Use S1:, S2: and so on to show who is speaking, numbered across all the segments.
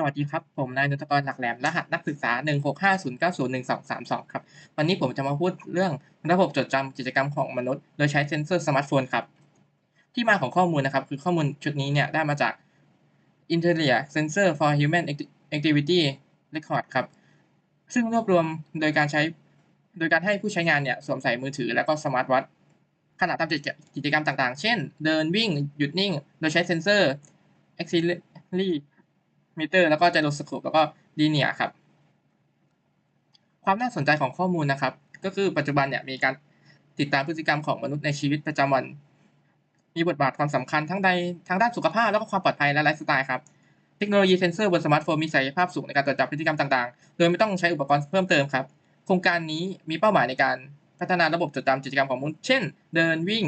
S1: สวัสดีครับ ผมนายนนทกรหลักแหลม รหัสนักศึกษา 16509012232 ครับ วันนี้ผมจะมาพูดเรื่องระบบจดจำกิจกรรมของมนุษย์ โดยใช้เซ็นเซอร์สมาร์ทโฟนครับ ที่มาของข้อมูลนะครับ คือข้อมูลชุดนี้เนี่ย ได้มาจาก Intellia Sensor for Human Activity Record ครับ ซึ่งรวบรวมโดยการใช้ โดยการให้ผู้ใช้งานเนี่ย สวมใส่มือถือแล้วก็สมาร์ทวอทขณะทำกิจกรรมต่างๆ เช่น เดินวิ่ง หยุดนิ่ง โดยใช้เซ็นเซอร์ auxiliary มิเตอร์แล้วก็ไจโรสโคปแล้วก็ลีเนียครับ ความน่าสนใจของข้อมูลนะครับ ก็คือปัจจุบันเนี่ยมีการติดตามพฤติกรรมของมนุษย์ในชีวิตประจำวัน มีบทบาทความสำคัญทั้งใดทั้งด้านสุขภาพแล้วก็ความปลอดภัยและไลฟ์สไตล์ครับเทคโนโลยีเซนเซอร์บนสมาร์ทโฟนมีศักยภาพสูงในการตรวจจับพฤติกรรมต่างๆ โดยไม่ต้องใช้อุปกรณ์เพิ่มเติมครับ โครงการนี้มีเป้าหมายในการพัฒนาระบบจดจำกิจกรรมของมนุษย์ เช่น เดินวิ่ง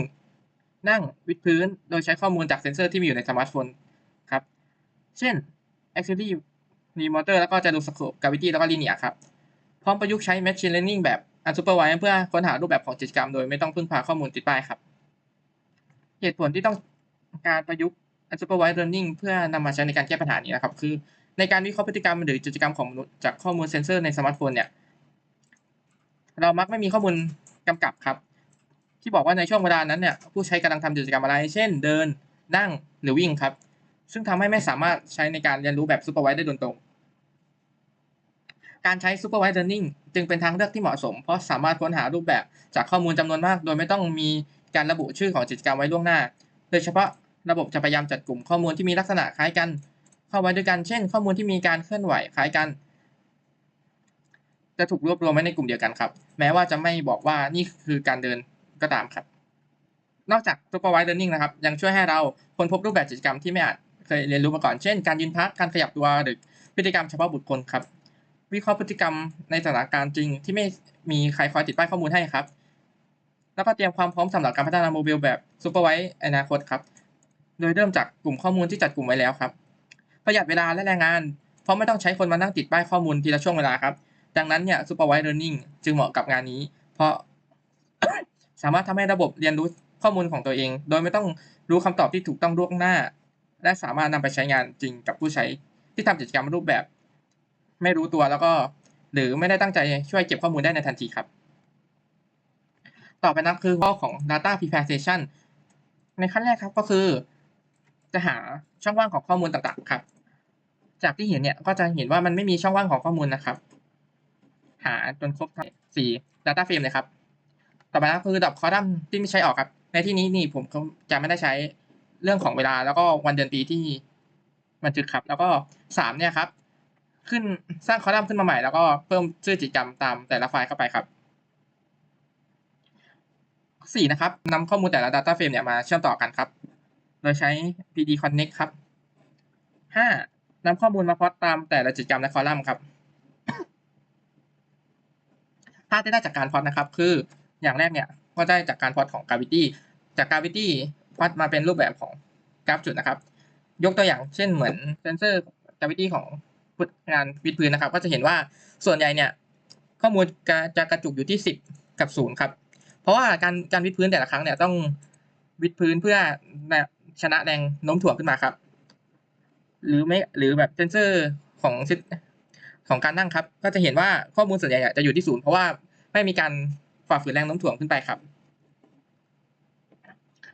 S1: นั่งวิดพื้น โดยใช้ข้อมูลจากเซนเซอร์ที่มีอยู่ในสมาร์ทโฟนครับ เช่น Activity Remoter แล้วก็ Gyroscope Gravity แล้วก็ Linear ครับ พร้อมประยุกต์ใช้ Machine Learning แบบ Unsupervised เพื่อค้นหารูปแบบของกิจกรรมโดยไม่ต้องพึ่งพาข้อมูลติดป้ายครับ เหตุผลที่ต้องการประยุกต์ Unsupervised Learning เพื่อนำมาใช้ในการแก้ปัญหานี้นะครับ คือในการวิเคราะห์พฤติกรรมหรือกิจกรรมของมนุษย์จากข้อมูลเซนเซอร์ในสมาร์ทโฟนเนี่ยเรามักไม่มีข้อมูลกำกับครับ ที่บอกว่าในช่วงเวลานั้นเนี่ยผู้ใช้กำลังทำกิจกรรมอะไร เช่น เดินนั่งหรือวิ่งครับ ซึ่งทำให้ไม่สามารถใช้ในการเรียนรู้แบบ Supervised ได้โดยตรง การใช้ Supervised Learning จึงเป็นทางเลือกที่เหมาะสม เพราะสามารถค้นหารูปแบบจากข้อมูลจำนวนมาก โดยไม่ต้องมีการระบุชื่อของกิจกรรมไว้ล่วงหน้า โดยเฉพาะระบบจะพยายามจัดกลุ่มข้อมูลที่มีลักษณะคล้ายกัน เข้าไว้ด้วยกัน เช่น ข้อมูลที่มีการเคลื่อนไหวคล้ายกัน จะถูกรวบรวมไว้ในกลุ่มเดียวกันครับ แม้ว่าจะไม่บอกว่านี่คือการเดินก็ตามครับ นอกจาก Supervised Learning นะครับ ยังช่วยให้เราค้นพบรูปแบบกิจกรรมที่ไม่อาจ เคยเรียนรู้มาก่อน เช่น การยืนพัก การขยับตัวหรือพฤติกรรมเฉพาะบุคคลครับ วิเคราะห์พฤติกรรมในสถานการณ์จริง ที่ไม่มีใครคอยติดป้ายข้อมูลให้ครับ แล้วก็เตรียมความพร้อมสำหรับการพัฒนาโมบิลแบบ Supervised อนาคตครับ โดยเริ่มจากกลุ่มข้อมูลที่จัดกลุ่มไว้แล้วครับ ประหยัดเวลาและแรงงาน เพราะไม่ต้องใช้คนมานั่งติดป้ายข้อมูลทีละช่วงเวลาครับ ดังนั้นเนี่ย Supervised Learning จึงเหมาะกับงานนี้ เพราะสามารถทำให้ระบบเรียนรู้ข้อมูลของตัวเอง โดยไม่ต้องรู้คำตอบที่ถูกต้องล่วงหน้า และสามารถนำไปใช้งานจริงกับผู้ใช้ที่ทำกิจกรรมรูปแบบ ไม่รู้ตัวแล้วก็ หรือไม่ได้ตั้งใจช่วยเก็บข้อมูลได้ในทันทีครับ ต่อไปนะคือข้อของ data preparation ในขั้นแรกครับก็คือ จะหาช่องว่างของข้อมูลต่างๆครับ จากที่เห็นเนี่ยก็จะเห็นว่ามันไม่มีช่องว่างของข้อมูลนะครับ หาจนครบสี่ data frame เลยครับ ต่อไปก็คือดับคอลัมน์ที่ไม่ใช้ออกครับ ในที่นี้นี่ผมจะไม่ได้ใช้ เรื่องของเวลาแล้วก็วันเดือนปีที่บันทึกครับ แล้วก็สามเนี่ยครับ ขึ้นสร้างคอลัมน์ขึ้นมาใหม่แล้วก็เพิ่มชื่อกิจกรรมตามแต่ละไฟล์เข้าไปครับสี่นะครับนำข้อมูลแต่ละ Data Frame เนี่ยมาเชื่อมต่อกันครับ โดยใช้ PD Connect ครับห้านำข้อมูลมาพอตตามแต่ละกิจกรรมและคอลัมน์ครับภาพที่ได้จากการพอตนะครับ คืออย่างแรกเนี่ยก็ได้จากการพอตของ Gravity จาก Gravity พลอตมาเป็นรูปแบบของกราฟจุดนะครับ ยกตัวอย่างเช่นเหมือนเซนเซอร์ Gravity ของงานวิดพื้นนะครับ ก็จะเห็นว่าส่วนใหญ่เนี่ย ข้อมูลจะกระจุกอยู่ที่ 10 กับ 0 ครับ เพราะว่าการการวิดพื้นแต่ละครั้งเนี่ยต้องวิดพื้นเพื่อชนะแรงโน้มถ่วงขึ้นมาครับ หรือไม่หรือแบบเซนเซอร์ของของการนั่งครับ ก็จะเห็นว่าข้อมูลส่วนใหญ่จะอยู่ที่ศูนย์เพราะว่าไม่มีการฝ่าฝืนแรงโน้มถ่วงขึ้นไปครับ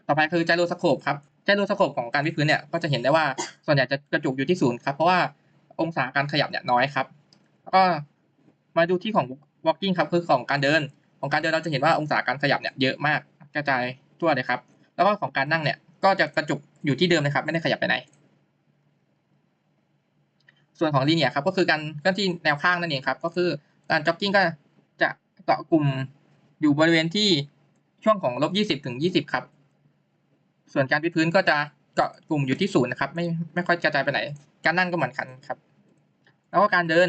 S1: ต่อไปคือไจโรสโคปครับไจโรสโคปของการวิดพื้นเนี่ยก็จะเห็นได้ว่าส่วนใหญ่จะกระจุกอยู่ที่ศูนย์ครับเพราะว่าองศาการขยับเนี่ยน้อยครับแล้วก็มาดูที่ของ walking ครับคือของการเดิน ของการเดินเราจะเห็นว่าองศาการขยับเนี่ยเยอะมากกระจายทั่วเลยครับ แล้วก็ของการนั่งเนี่ยก็จะกระจุกอยู่ที่เดิมนะครับ ไม่ได้ขยับไปไหน ส่วนของลีเนียครับก็คือการเคลื่อนที่แนวข้างนั่นเองครับ ก็คือการจ็อกกิ้งก็จะเกาะกลุ่มอยู่บริเวณที่ช่วงของลบยี่สิบถึงยี่สิบครับ ส่วนการวิดพื้นก็จะเกาะกลุ่มอยู่ที่ศูนย์นะครับ ไม่ไม่ค่อยกระจายไปไหน การนั่งก็เหมือนกันครับ แล้วก็การเดิน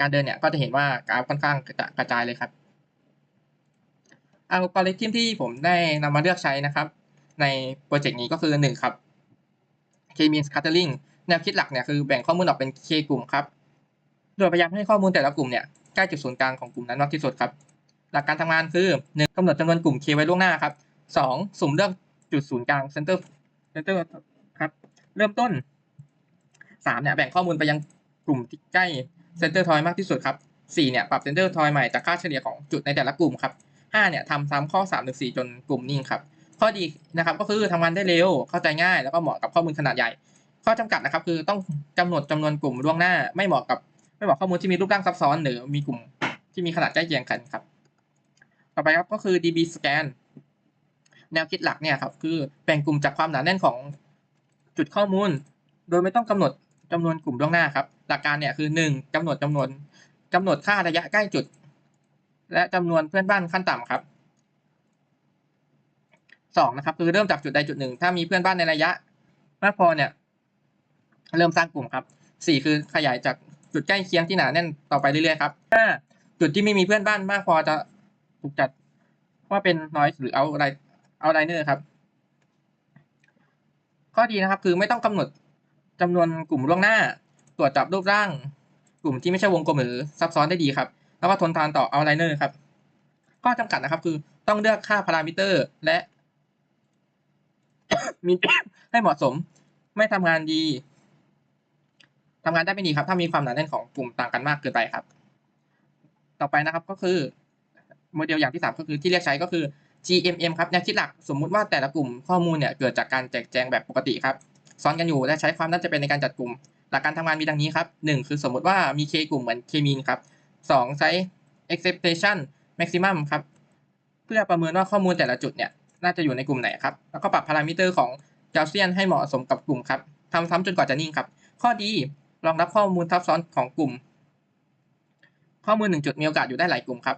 S1: การเดินเนี่ยก็จะเห็นว่ากราฟค่อนข้างกระจายเลยครับอัลกอริทึมที่ผมได้นำมาเลือกใช้นะครับ ในโปรเจกต์นี้ก็คือหนึ่งครับ K-means scattering แนวคิดหลักเนี่ยคือแบ่งข้อมูลออกเป็น K กลุ่มครับ โดยพยายามให้ข้อมูลแต่ละกลุ่มเนี่ยใกล้จุดศูนย์กลางของกลุ่มนั้นมากที่สุดครับ หลักการทำงานคือหนึ่งกำหนดจำนวนกลุ่ม K ไว้ล่วงหน้าครับสองสุ่มเลือก จุดศูนย์กลาง center center ครับเริ่มต้นสามเนี่ยแบ่งข้อมูลไปยังกลุ่มที่ใกล้เซนเตอร์ทอยมากที่สุดครับสี่เนี่ยปรับเซนเตอร์ทอยใหม่จากค่าเฉลี่ยของจุดในแต่ละกลุ่มครับห้าเนี่ยทำซ้ำข้อสามถึงสี่จนกลุ่มนิ่งครับข้อดีนะครับก็คือทำงานได้เร็วเข้าใจง่าย แล้วก็เหมาะกับข้อมูลขนาดใหญ่ ข้อจำกัดนะครับคือต้องกำหนดจำนวนกลุ่มล่วงหน้า ไม่เหมาะกับไม่เหมาะข้อมูลที่มีรูปร่างซับซ้อน หรือมีกลุ่มที่มีขนาดใกล้เคียงกันครับ ต่อไปครับก็คือ DB scan แนวคิดหลักเนี่ยครับคือแบ่งกลุ่มจากความหนาแน่นของจุดข้อมูล โดยไม่ต้องกำหนดจำนวนกลุ่มล่วงหน้าครับ หลักการเนี่ยคือหนึ่งกำหนดจำนวนกำหนดค่าระยะใกล้จุด และจำนวนเพื่อนบ้านขั้นต่ำครับสองนะครับคือเริ่มจากจุดใดจุดหนึ่งถ้ามีเพื่อนบ้านในระยะมากพอเนี่ยเริ่มสร้างกลุ่มครับสี่คือขยายจากจุดใกล้เคียงที่หนาแน่นต่อไปเรื่อยๆครับห้าจุดที่ไม่มีเพื่อนบ้านมากพอจะถูกจัดว่าเป็น noise หรือเอาอะไร เอาไลเนอร์ครับ ข้อดีนะครับคือไม่ต้องกำหนดจำนวนกลุ่มล่วงหน้า ตรวจจับรูปร่าง กลุ่มที่ไม่ใช่วงกลมหรือซับซ้อนได้ดีครับ แล้วก็ทนทานต่อเอาไลเนอร์ครับข้อจำกัดนะครับคือต้องเลือกค่าพารามิเตอร์และมีให้เหมาะสมไม่ทำงานดีทำงานได้ไม่ดีครับ ถ้ามีความหนาแน่นของกลุ่มต่างกันมากเกินไปครับ ต่อไปนะครับก็คือโมเดลอย่างที่สามก็คือที่เรียกใช้ก็คือ GMM ครับแนวคิดหลักสมมุติว่าแต่ละกลุ่มข้อมูลเนี่ยเกิดจากการแจกแจงแบบปกติครับซ้อนกันอยู่และใช้ความน่าจะเป็นในการจัดกลุ่ม หลักการทำงานมีดังนี้ครับหนึ่งคือสมมติว่ามี K กลุ่มเหมือน K mean ครับสองใช้ expectation maximum ครับเพื่อประเมินว่าข้อมูลแต่ละจุดเนี่ยน่าจะอยู่ในกลุ่มไหนครับแล้วก็ปรับพารามิเตอร์ของเ a าเซียนให้เหมาะสมกับกลุ่มครับทำซ้ำจนกว่าจะนิ่งครับ ข้อดีรองรับข้อมูลทับซ้อนของกลุ่ม ข้อมูลหนึ่งจุดมีโอกาสอยู่ได้หลายกลุ่มครับ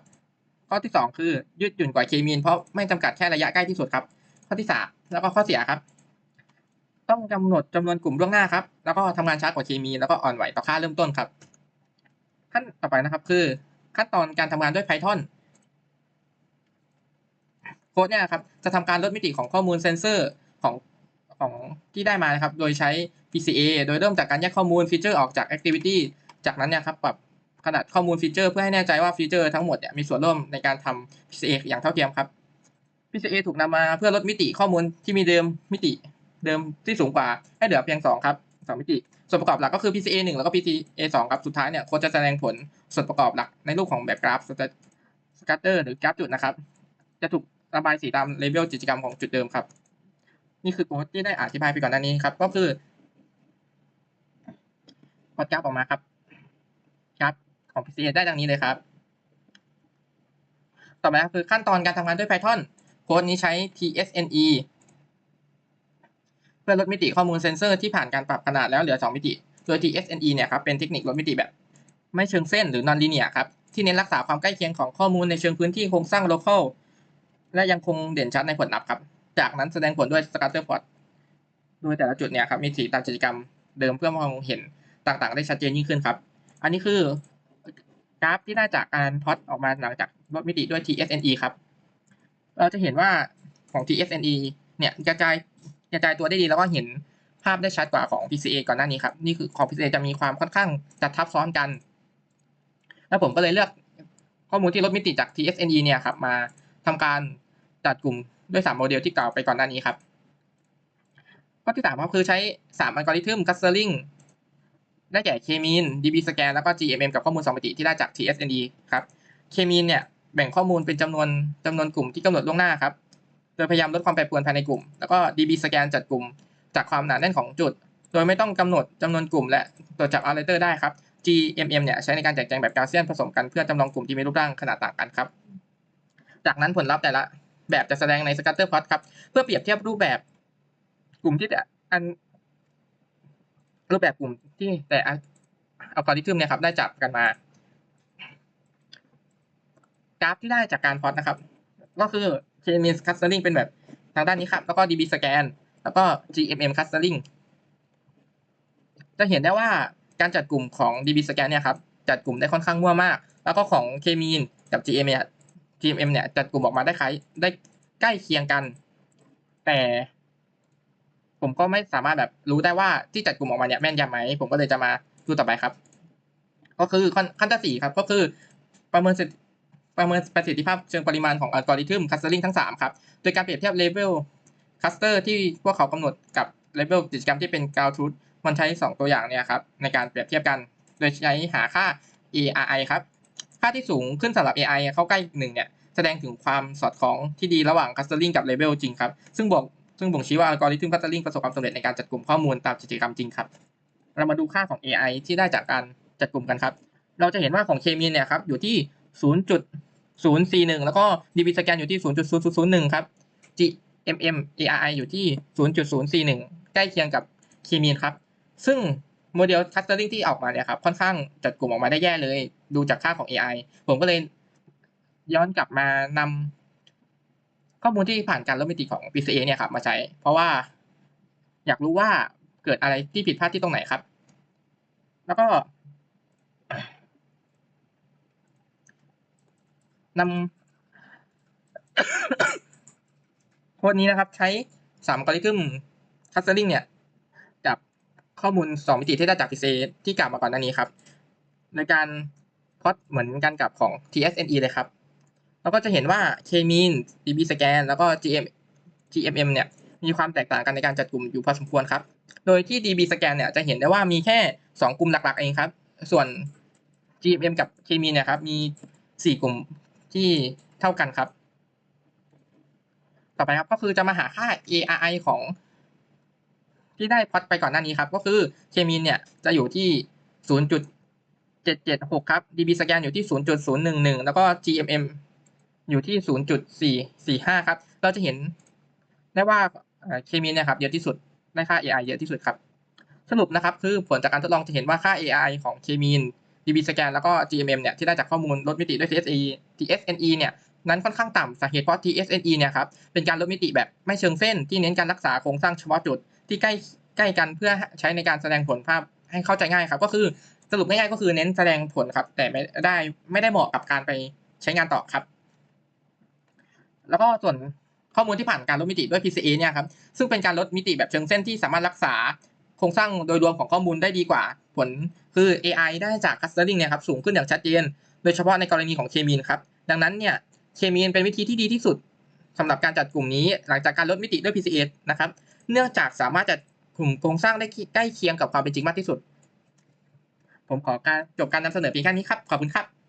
S1: ข้อที่สองคือยืดหยุ่นกว่าเคมีนเพราะไม่จำกัดแค่ระยะใกล้ที่สุดครับ ข้อที่สามแล้วก็ข้อเสียครับ ต้องกำหนดจำนวนกลุ่มล่วงหน้าครับแล้วก็ทำงานช้ากว่าเคมีแล้วก็อ่อนไหวต่อค่าเริ่มต้นครับ ขั้นต่อไปนะครับคือ ขั้นตอนการทำงานด้วย Python โค้ดเนี่ยครับจะทำการลดมิติของข้อมูลเซนเซอร์ของของที่ได้มานะครับ โดยใช้ PCA โดยเริ่มจากการแยกข้อมูลฟีเจอร์ออกจาก Activity จากนั้นเนี่ยครับปรับ ขนาดข้อมูลฟีเจอร์เพื่อให้แน่ใจว่าฟีเจอร์ทั้งหมดเนี่ยมีส่วนร่วมในการทำ PCA อย่างเท่าเทียมครับ PCA ถูกนำมาเพื่อลดมิติข้อมูลที่มีเดิมมิติเดิมที่สูงกว่าให้เหลือเพียงสองครับสองมิติ ส่วนประกอบหลักก็คือ PCA 1 แล้วก็ PCA 2 ครับ สุดท้ายเนี่ยโค้ดจะแสดงผลส่วนประกอบหลักในรูปของแบบกราฟสกัตเตอร์หรือกราฟจุดนะครับ จะถูกระบายสีตามเลเวลกิจกรรมของจุดเดิมครับ นี่คือโค้ดที่ได้อธิบายไปก่อนหน้านี้ครับ ก็คือกดกราฟออกมาครับ ของ PCA ได้ดังนี้เลยครับ ต่อมาคือขั้นตอนการทำงานด้วย Python โค้ดนี้ใช้ tsne เพื่อลดมิติข้อมูลเซนเซอร์ที่ผ่านการปรับขนาดแล้วเหลือ 2 มิติ โดย tsne เนี่ยครับเป็นเทคนิคลดมิติแบบ ไม่เชิงเส้นหรือ non linear ครับ ที่เน้นรักษาความใกล้เคียงของข้อมูลในเชิงพื้นที่โครงสร้าง local และยังคงเด่นชัดในผลลัพธ์ครับ จากนั้นแสดงผลด้วย scatter plot โดยแต่ละจุดเนี่ยครับมีสีตามกิจกรรมเดิมเพื่อมองเห็นต่างๆ ได้ชัดเจนยิ่งขึ้นครับ อันนี้คือ กราฟที่ได้จากการพอตออกมาหลังจากลดมิติด้วย tsne ครับ เราจะเห็นว่าของ tsne เนี่ยกระจายกระจายตัวได้ดีแล้วก็เห็นภาพได้ชัดกว่าของ PCA ก่อนหน้านี้ครับ นี่คือของ PCA จะมีความค่อนข้างจะทับซ้อนกัน แล้วผมก็เลยเลือกข้อมูลที่ลดมิติจาก tsne เนี่ยครับมาทำการจัดกลุ่มด้วย3โมเดลที่กล่าวไปก่อนหน้านี้ครับข้อที่3ก็คือใช้ 3 อัลกอริทึม clustering ได้แก่ K-mean, DB scan แล้วก็ GMM กับข้อมูล2มิติที่ได้จาก TSNE ครับ K-mean เนี่ยแบ่งข้อมูลเป็นจำนวนจำนวนกลุ่มที่กำหนดล่วงหน้าครับ โดยพยายามลดความแปรปรวนภายในกลุ่ม แล้วก็ DB scan จัดกลุ่มจากความหนาแน่นของจุด โดยไม่ต้องกำหนดจำนวนกลุ่ม และตรวจจับ alligator ได้ครับ GMM เนี่ยใช้ในการแจกแจงแบบกาเซียนผสมกันเพื่อจำลองกลุ่มที่มีรูปร่างขนาดต่างกันครับ จากนั้นผลลัพธ์แต่ละแบบจะแสดงใน scatter plot ครับ เพื่อเปรียบเทียบรูปแบบกลุ่มที่อัน รูปแบบกลุ่มที่แต่อัลกอริทึมเนี่ยครับได้จับกันมา กราฟที่ได้จากการพอตนะครับ ก็คือ K-mean clustering เป็นแบบทางด้านนี้ครับ แล้วก็ DB scan แล้วก็ GMM clustering จะเห็นได้ว่าการจัดกลุ่มของ DB scan เนี่ยครับจัดกลุ่มได้ค่อนข้างมั่วมาก แล้วก็ของ K-mean กับ GM เนี่ย GMM เนี่ยจัดกลุ่มออกมาได้คล้ายได้ใกล้เคียงกัน แต่ ผมก็ไม่สามารถแบบรู้ได้ว่าที่จัดกลุ่มออกมาเนี่ยแม่นยำไหมผมก็เลยจะมาดูต่อไปครับ ก็คือขั้นที่สี่ครับก็คือประเมินประเมินประสิทธิภาพเชิงปริมาณของอัลกอริทึมคัสเตอร์ลิงทั้ง 3 ครับ โดยการเปรียบเทียบเลเวลคัสเตอร์ที่พวกเขากำหนดกับเลเวลกิจกรรมที่เป็นกราวทูธมันใช้สองตัวอย่างเนี่ยครับในการเปรียบเทียบกัน โดยใช้หาค่า ARI ครับ ค่าที่สูงขึ้นสำหรับ AI เข้าใกล้หนึ่งเนี่ยแสดงถึงความสอดคล้องที่ดีระหว่าง clustering กับ label จริงครับ ซึ่งบอก ซึ่งบ่งชี้ว่าอัลกอริทึม clustering ประสบความสำเร็จในการจัดกลุ่มข้อมูลตามกิจกรรมจริงครับ เรามาดูค่าของ AI ที่ได้จากการจัดกลุ่มกันครับ เราจะเห็นว่าของเคมีเนี่ยครับอยู่ที่ 0.041 แล้วก็ DB scan อยู่ที่ 0.0001 ครับ GMM AI อยู่ที่ 0.041 ใกล้เคียงกับเคมีนครับ ซึ่งโมเดล clustering ที่ออกมาเนี่ยครับค่อนข้างจัดกลุ่มออกมาได้แย่เลย ดูจากค่าของ AI ผมก็เลยย้อนกลับมานำ ข้อมูลที่ผ่านการลบมิติของ PCA เนี่ยครับมาใช้ เพราะว่า อยากรู้ว่าเกิดอะไรที่ผิดพลาดที่ตรงไหนครับ แล้วก็นำโค้ดนี้นะครับ ใช้สามกริทึม clustering เนี่ยกับข้อมูลสองมิติที่ได้จาก PCA ที่กล่าวมาก่อนหน้านี้ครับ ในการพอตเหมือนกันกับของ TSNE เลยครับ เราก็จะเห็นว่า K-mean DB scan แล้วก็ GM GMM เนี่ยมีความแตกต่างกันในการจัดกลุ่มอยู่พอสมควรครับ โดยที่ DB scan เนี่ยจะเห็นได้ว่ามีแค่ 2 กลุ่มหลักๆเองครับ ส่วน GMM กับ K-mean เนี่ยครับมี 4 กลุ่มที่เท่ากันครับ ต่อไปครับก็คือจะมาหาค่า ARI ของที่ได้พอตไปก่อนหน้านี้ครับ ก็คือ K-mean เนี่ยจะอยู่ที่ 0.776 ครับ DB scan อยู่ที่ 0.011 แล้วก็ GMM อยู่ที่ 0.445 ครับ เราจะเห็นได้ว่าเคมีเนี่ยครับเยอะที่สุดได้ค่า AI เยอะที่สุดครับ สรุปนะครับคือผลจากการทดลองจะเห็นว่าค่า AI ของเคมีน DB scan แล้วก็ GMM เนี่ยที่ได้จากข้อมูลลดมิติด้วย TSE TSNE เนี่ยนั้นค่อนข้างต่ำสาเหตุเพราะ TSNE เนี่ยครับเป็นการลดมิติแบบไม่เชิงเส้น ที่เน้นการรักษาโครงสร้างเฉพาะจุดที่ใกล้ใกล้กันเพื่อใช้ในการแสดงผลภาพให้เข้าใจง่ายครับ ก็คือสรุปง่ายๆก็คือเน้นแสดงผลครับ แต่ไม่ได้ไม่ได้เหมาะกับการไปใช้งานต่อครับ แล้วก็ส่วนข้อมูลที่ผ่านการลดมิติด้วย PCA เนี่ยครับ ซึ่งเป็นการลดมิติแบบเชิงเส้นที่สามารถรักษาโครงสร้างโดยรวมของข้อมูลได้ดีกว่า ผลคือ AI ได้จาก clustering เนี่ยครับสูงขึ้นอย่างชัดเจน โดยเฉพาะในกรณีของเคมีนครับ ดังนั้นเนี่ยเคมีนเป็นวิธีที่ดีที่สุดสำหรับการจัดกลุ่มนี้ หลังจากการลดมิติด้วย PCA นะครับ เนื่องจากสามารถจัดกลุ่มโครงสร้างได้ใกล้เคียงกับความเป็นจริงมากที่สุด ผมขอการจบการนำเสนอเพียงแค่นี้ครับ ขอบคุณครับ